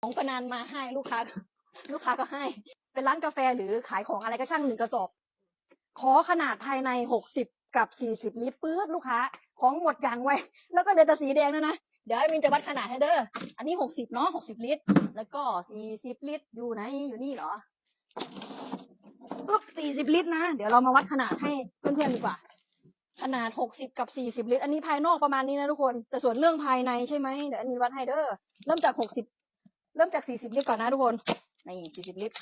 ของปนานมาให้ลูกค้า ลูกค้าก็ให้ เป็นร้านกาแฟหรือขายของอะไรก็ช่างหนึ่งกระสอบ ขอขนาดภายในหกสิบกับสี่สิบลิตรปื๊ดลูกค้า ของหมดอย่างไวแล้วก็เหลือแต่สีแดงแล้วนะ เดี๋ยวมินจะวัดขนาดให้เด้อ อันนี้หกสิบเนาะหกสิบลิตร แล้วก็สี่สิบลิตรอยู่ไหนอยู่นี่เหรอปึ๊บสี่สิบลิตรนะ เดี๋ยวเรามาวัดขนาดให้เพื่อนๆดีกว่า ขนาดหกสิบกับสี่สิบลิตร อันนี้ภายนอกประมาณนี้นะทุกคน แต่ส่วนเรื่องภายในใช่ไหมเดี๋ยวแอดมินวัดให้เด้อ เริ่มจากหกสิบ เริ่มจากสี่สิบลิตรก่อนนะทุกคน นี่สี่สิบลิตร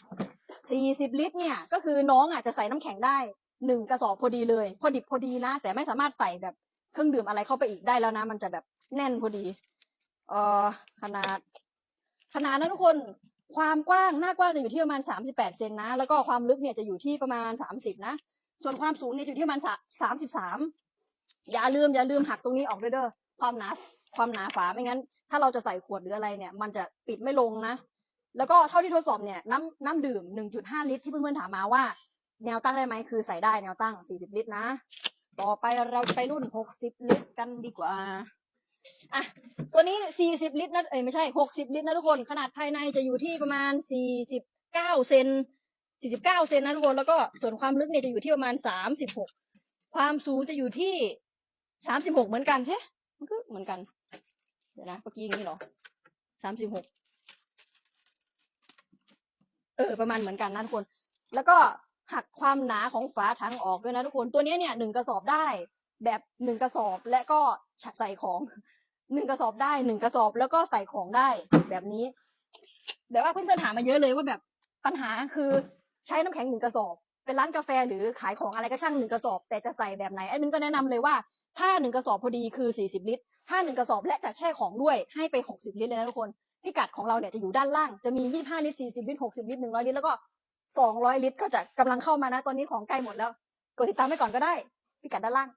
สี่สิบลิตรเนี่ย ก็คือน้องอะจะใส่น้ำแข็งได้หนึ่งกระสอบพอดีเลย พอดิบพอดีนะ แต่ไม่สามารถใส่แบบเครื่องดื่มอะไรเข้าไปอีกได้แล้วนะ มันจะแบบแน่นพอดี เอ่อขนาด ขนาดนะทุกคน ความกว้าง หน้ากว้างจะอยู่ที่ประมาณสามสิบแปดเซนนะ แล้วก็ความลึกเนี่ยจะอยู่ที่ประมาณสามสิบนะ ส่วนความสูงเนี่ยอยู่ที่ประมาณสามสิบสามอย่าลืมอย่าลืมหักตรงนี้ออกด้วยเด้อ ความหนาความหนาฝาไม่งั้น ถ้าเราจะใส่ขวดหรืออะไรเนี่ย มันจะปิดไม่ลงนะ แล้วก็เท่าที่ทดสอบเนี่ยน้ำน้ำดื่ม 1.5 ลิตรที่เพื่อนๆถามมาว่า แนวตั้งได้ไหมคือใส่ได้แนวตั้ง 40 ลิตรนะ ต่อไปเราไปรุ่น 60 ลิตรกันดีกว่าอะตัวนี้ 40 ลิตรนะเอ้ยไม่ใช่ 60 ลิตรนะทุกคนขนาดภายในจะอยู่ที่ประมาณ 49 เซน49 เซนนะทุกคน แล้วก็ส่วนความลึกเนี่ยจะอยู่ที่ประมาณ 36 ความสูงจะอยู่ที่ 36 เหมือนกันเฮ้ มันก็เหมือนกัน เดี๋ยวนะเมื่อกี้อย่างนี้เหรอ36เออ ประมาณเหมือนกันนะทุกคน แล้วก็หักความหนาของฝาถังออกด้วยนะทุกคน ตัวนี้เนี่ยหนึ่งกระสอบได้ แบบหนึ่งกระสอบและก็ใส่ของหนึ่งกระสอบได้หนึ่งกระสอบแล้วก็ใส่ของได้แบบนี้เดี๋ยวว่าเพื่อนๆถามมาเยอะเลยว่าแบบปัญหาคือใช้น้ำแข็งหนึ่งกระสอบ เป็นร้านกาแฟหรือขายของอะไรก็ช่างหนึ่งกระสอบ แต่จะใส่แบบไหนไอ้มินก็แนะนำเลยว่า ถ้าหนึ่งกระสอบพอดีคือสี่สิบลิตร ถ้าหนึ่งกระสอบและจะแช่ของด้วยให้ไปหกสิบลิตรเลยนะทุกคน พิกัดของเราเนี่ยจะอยู่ด้านล่าง จะมี 25 ลิตร 40 ลิตร 60 ลิตร 100 ลิตร แล้วก็ 200 ลิตร ก็จะกำลังเข้ามานะ ตอนนี้ของใกล้หมดแล้ว กดติดตามไว้ก่อนก็ได้ พิกัดด้านล่าง